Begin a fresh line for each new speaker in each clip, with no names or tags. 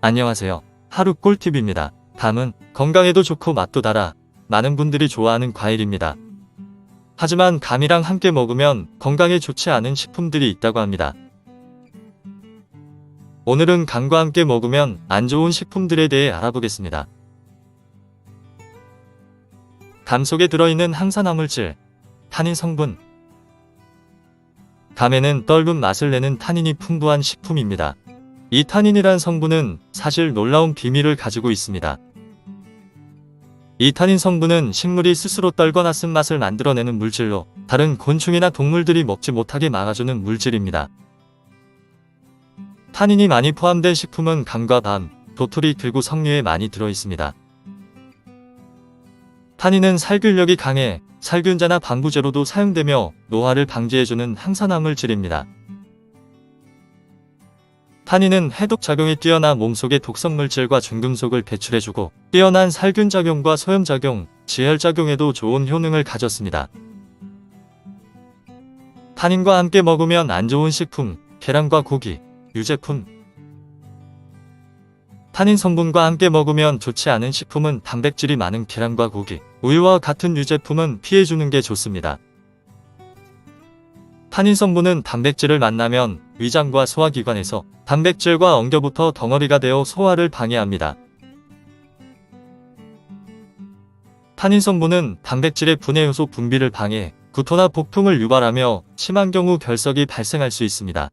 안녕하세요. 하루 꿀팁입니다. 감은 건강에도 좋고 맛도 달아 많은 분들이 좋아하는 과일입니다. 하지만 감이랑 함께 먹으면 건강에 좋지 않은 식품들이 있다고 합니다. 오늘은 감과 함께 먹으면 안 좋은 식품들에 대해 알아보겠습니다. 감 속에 들어있는 항산화물질, 탄닌 성분. 감에는 떫은 맛을 내는 탄닌이 풍부한 식품입니다. 이 탄닌이란 성분은 사실 놀라운 비밀을 가지고 있습니다. 이 탄닌 성분은 식물이 스스로 떨거나 쓴맛을 만들어내는 물질로 다른 곤충이나 동물들이 먹지 못하게 막아주는 물질입니다. 탄닌이 많이 포함된 식품은 감과 밤, 도토리 그리고 석류에 많이 들어있습니다. 탄닌은 살균력이 강해 살균제나 방부제로도 사용되며 노화를 방지해주는 항산화 물질입니다. 탄닌은 해독 작용이 뛰어나 몸속의 독성 물질과 중금속을 배출해주고 뛰어난 살균 작용과 소염 작용, 지혈 작용에도 좋은 효능을 가졌습니다. 탄닌과 함께 먹으면 안 좋은 식품, 계란과 고기, 유제품. 탄닌 성분과 함께 먹으면 좋지 않은 식품은 단백질이 많은 계란과 고기, 우유와 같은 유제품은 피해주는 게 좋습니다. 탄닌 성분은 단백질을 만나면 위장과 소화기관에서 단백질과 엉겨붙어 덩어리가 되어 소화를 방해합니다. 탄닌 성분은 단백질의 분해 효소 분비를 방해, 구토나 복통을 유발하며 심한 경우 결석이 발생할 수 있습니다.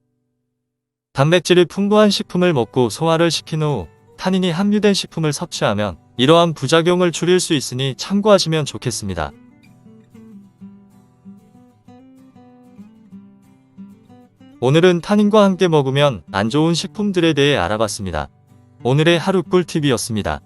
단백질이 풍부한 식품을 먹고 소화를 시킨 후 탄닌이 함유된 식품을 섭취하면 이러한 부작용을 줄일 수 있으니 참고하시면 좋겠습니다. 오늘은 탄닌과 함께 먹으면 안 좋은 식품들에 대해 알아봤습니다. 오늘의 하루 꿀팁이었습니다.